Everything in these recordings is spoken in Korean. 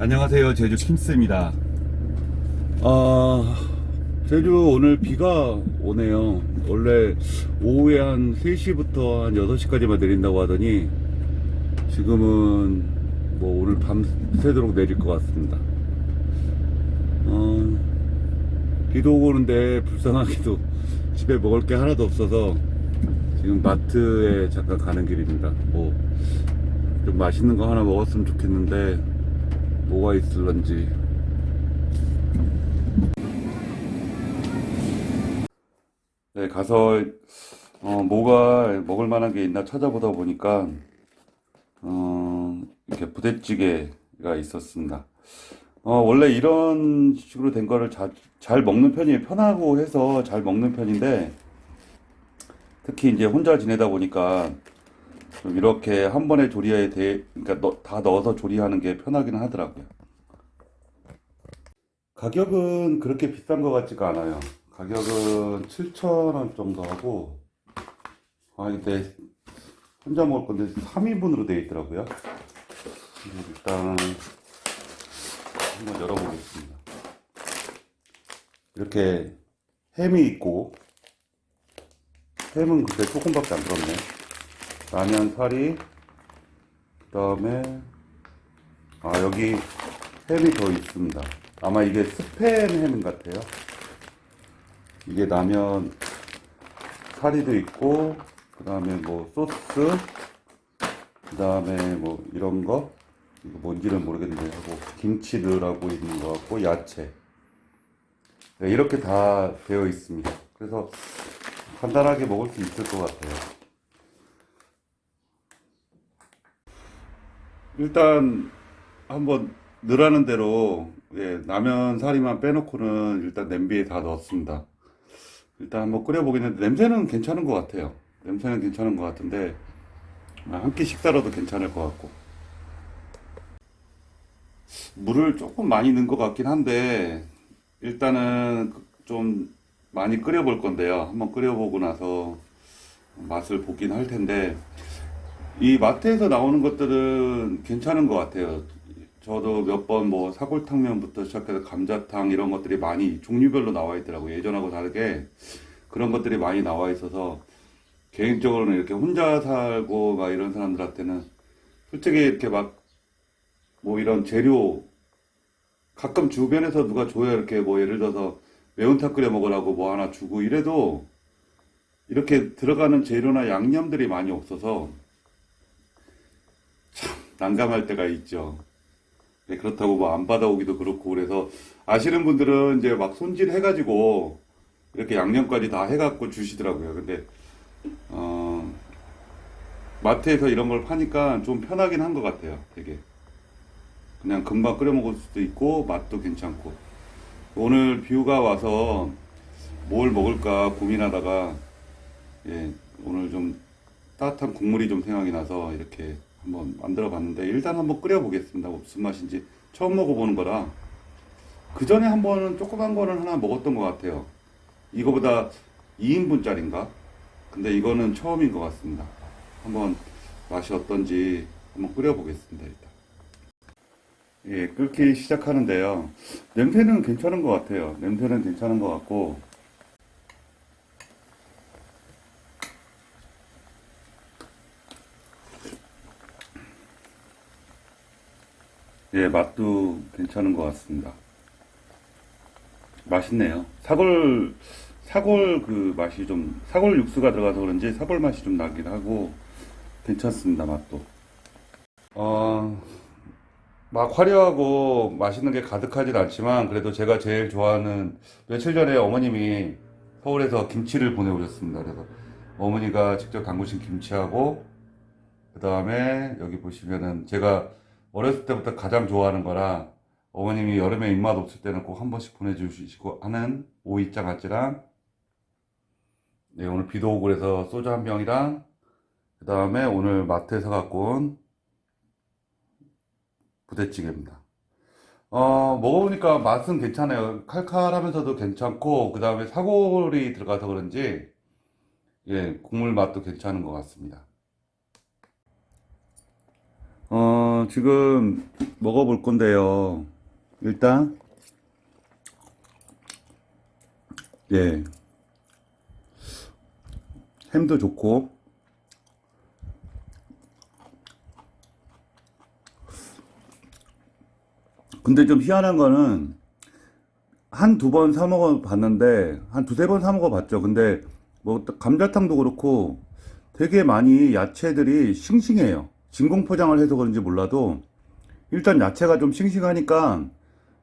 안녕하세요. 제주 킴스입니다. 아, 제주 오늘 비가 오네요. 원래 오후에 한 3시부터 한 6시까지만 내린다고 하더니 지금은 뭐 오늘 밤새도록 내릴 것 같습니다. 어, 비도 오고 오는데 불쌍하게도 집에 먹을 게 하나도 없어서 지금 마트에 잠깐 가는 길입니다. 뭐, 좀 맛있는 거 하나 먹었으면 좋겠는데, 뭐가 있을런지. 네, 가서, 어, 뭐가 먹을 만한 게 있나 찾아보다 보니까, 어, 이렇게 부대찌개가 있었습니다. 어, 원래 이런 식으로 된 거를 자, 잘 먹는 편이에요. 편하고 해서 잘 먹는 편인데, 특히 이제 혼자 지내다 보니까 좀 이렇게 한 번에 조리에 대, 그러니까 넣- 다 넣어서 조리하는 게 편하긴 하더라고요. 가격은 그렇게 비싼 것 같지가 않아요. 가격은 7,000원 정도 하고, 아, 근데 혼자 먹을 건데 3인분으로 되어 있더라고요. 일단 한번 열어보겠습니다. 이렇게 햄이 있고, 햄은 근데 조금밖에 안 들었네. 라면 사리, 그 다음에, 아, 여기 햄이 더 있습니다. 아마 이게 스팸 햄 같아요. 이게 라면 사리도 있고, 그 다음에 뭐 소스, 그 다음에 뭐 이런 거, 이거 뭔지는 모르겠는데 하고, 김치 들어가고 있는 것 같고, 야채. 네, 이렇게 다 되어 있습니다. 그래서 간단하게 먹을 수 있을 것 같아요. 일단 한번 넣으라는 대로 예, 라면 사리만 빼놓고는 일단 냄비에 다 넣었습니다. 일단 한번 끓여보겠는데 냄새는 괜찮은 것 같아요. 냄새는 괜찮은 것 같은데 한 끼 식사로도 괜찮을 것 같고 물을 조금 많이 넣은 것 같긴 한데 일단은 좀 많이 끓여볼 건데요. 한번 끓여보고 나서 맛을 보긴 할 텐데, 이 마트에서 나오는 것들은 괜찮은 것 같아요. 저도 몇 번 뭐 사골탕면부터 시작해서 감자탕 이런 것들이 많이 종류별로 나와 있더라고요. 예전하고 다르게 그런 것들이 많이 나와 있어서 개인적으로는 이렇게 혼자 살고 막 이런 사람들한테는 솔직히 이렇게 막 뭐 이런 재료 가끔 주변에서 누가 줘요. 이렇게 뭐 예를 들어서 매운탕 끓여 먹으라고 뭐 하나 주고 이래도 이렇게 들어가는 재료나 양념들이 많이 없어서 참 난감할 때가 있죠. 네, 그렇다고 뭐 안 받아오기도 그렇고 그래서 아시는 분들은 이제 막 손질해가지고 이렇게 양념까지 다 해갖고 주시더라고요. 근데 어 마트에서 이런 걸 파니까 좀 편하긴 한 것 같아요. 되게 그냥 금방 끓여 먹을 수도 있고 맛도 괜찮고 오늘 뷰가 와서 뭘 먹을까 고민하다가 예, 오늘 좀 따뜻한 국물이 좀 생각이 나서 이렇게 한번 만들어 봤는데 일단 한번 끓여 보겠습니다. 무슨 맛인지 처음 먹어보는 거라 그 전에 한 번은 조그만 거는 하나 먹었던 것 같아요. 이거보다 2인분짜리인가? 근데 이거는 처음인 것 같습니다. 한번 맛이 어떤지 한번 끓여 보겠습니다. 일단. 예, 끓기 시작하는데요. 냄새는 괜찮은 것 같아요. 냄새는 괜찮은 것 같고. 예, 맛도 괜찮은 것 같습니다. 맛있네요. 사골, 사골 그 맛이 좀, 사골 육수가 들어가서 그런지 사골 맛이 좀 나긴 하고, 괜찮습니다, 맛도. 어, 막 화려하고 맛있는 게 가득하진 않지만 그래도 제가 제일 좋아하는 며칠 전에 어머님이 서울에서 김치를 보내오셨습니다. 그래서 어머니가 직접 담그신 김치하고 그 다음에 여기 보시면은 제가 어렸을 때부터 가장 좋아하는 거라 어머님이 여름에 입맛 없을 때는 꼭 한 번씩 보내주시고 하는 오이장 아찌랑 네, 오늘 비도 오고 그래서 소주 한 병이랑 그 다음에 오늘 마트에서 갖고 온 부대찌개입니다. 어, 먹어보니까 맛은 괜찮아요. 칼칼하면서도 괜찮고, 그 다음에 사골이 들어가서 그런지, 예, 국물 맛도 괜찮은 것 같습니다. 지금 먹어볼 건데요. 일단, 예. 햄도 좋고, 근데 좀 희한한 거는, 한 두 번 사 먹어 봤는데, 한 두세 번 사 먹어 봤죠. 근데, 뭐, 감자탕도 그렇고, 되게 많이 야채들이 싱싱해요. 진공 포장을 해서 그런지 몰라도 일단 야채가 좀 싱싱하니까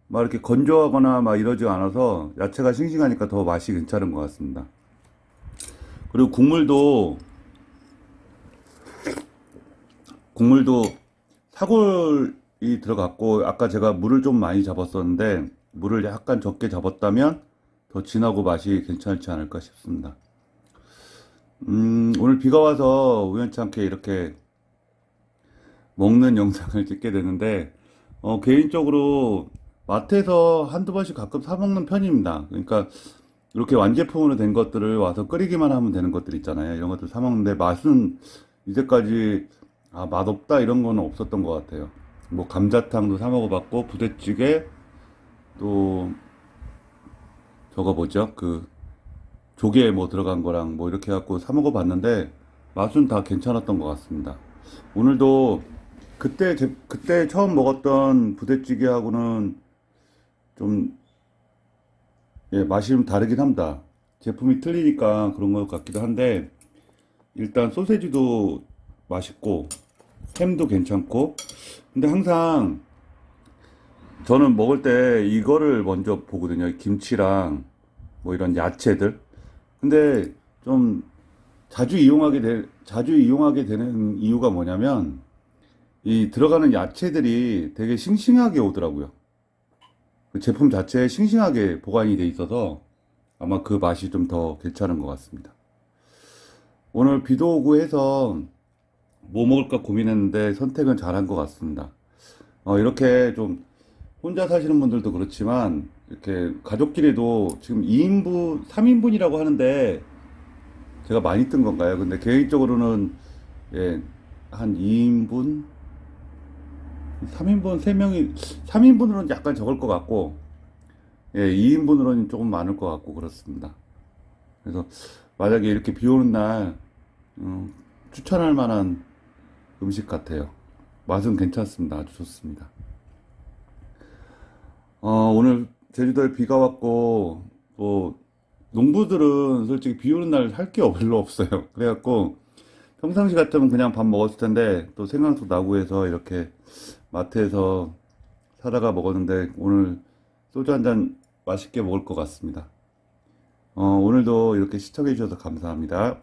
막 이렇게 건조하거나 막 이러지 않아서 야채가 싱싱하니까 더 맛이 괜찮은 것 같습니다. 그리고 국물도 국물도 사골이 들어갔고 아까 제가 물을 좀 많이 잡았었는데 물을 약간 적게 잡았다면 더 진하고 맛이 괜찮지 않을까 싶습니다. 음, 오늘 비가 와서 우연치 않게 이렇게 먹는 영상을 찍게 되는데, 어, 개인적으로 마트에서 한두 번씩 가끔 사 먹는 편입니다. 그러니까 이렇게 완제품으로 된 것들을 와서 끓이기만 하면 되는 것들 있잖아요. 이런 것들 사 먹는데 맛은 이제까지 아, 맛없다 이런 거는 없었던 것 같아요. 뭐 감자탕도 사 먹어봤고, 부대찌개, 또 저거 뭐죠? 그 조개 뭐 들어간 거랑 뭐 이렇게 해갖고 사 먹어봤는데 맛은 다 괜찮았던 것 같습니다. 오늘도 그때 제- 그때 처음 먹었던 부대찌개하고는 좀 예, 맛이 좀 다르긴 합니다. 제품이 틀리니까 그런 것 같기도 한데 일단 소세지도 맛있고 햄도 괜찮고 근데 항상 저는 먹을 때 이거를 먼저 보거든요. 김치랑 뭐 이런 야채들. 근데 좀 자주 이용하게 되, 자주 이용하게 되는 이유가 뭐냐면 이 들어가는 야채들이 되게 싱싱하게 오더라고요. 그 제품 자체에 싱싱하게 보관이 돼 있어서 아마 그 맛이 좀 더 괜찮은 것 같습니다. 오늘 비도 오고 해서 뭐 먹을까 고민했는데 선택은 잘한 것 같습니다. 어, 이렇게 좀 혼자 사시는 분들도 그렇지만 이렇게 가족끼리도 지금 2인분, 3인분이라고 하는데 제가 많이 뜬 건가요? 근데 개인적으로는 예, 한 2인분, 3인분 3명이 3인분으로는 약간 적을 것 같고 예, 2인분으로는 조금 많을 것 같고 그렇습니다. 그래서 만약에 이렇게 비 오는 날 음, 추천할 만한 음식 같아요. 맛은 괜찮습니다. 아주 좋습니다. 어, 오늘 제주도에 비가 왔고, 뭐, 농부들은 솔직히 비 오는 날 할 게 별로 없어요. 그래갖고, 평상시 같으면 그냥 밥 먹었을 텐데, 또 생강도 나고 해서 이렇게 마트에서 사다가 먹었는데, 오늘 소주 한 잔 맛있게 먹을 것 같습니다. 어, 오늘도 이렇게 시청해 주셔서 감사합니다.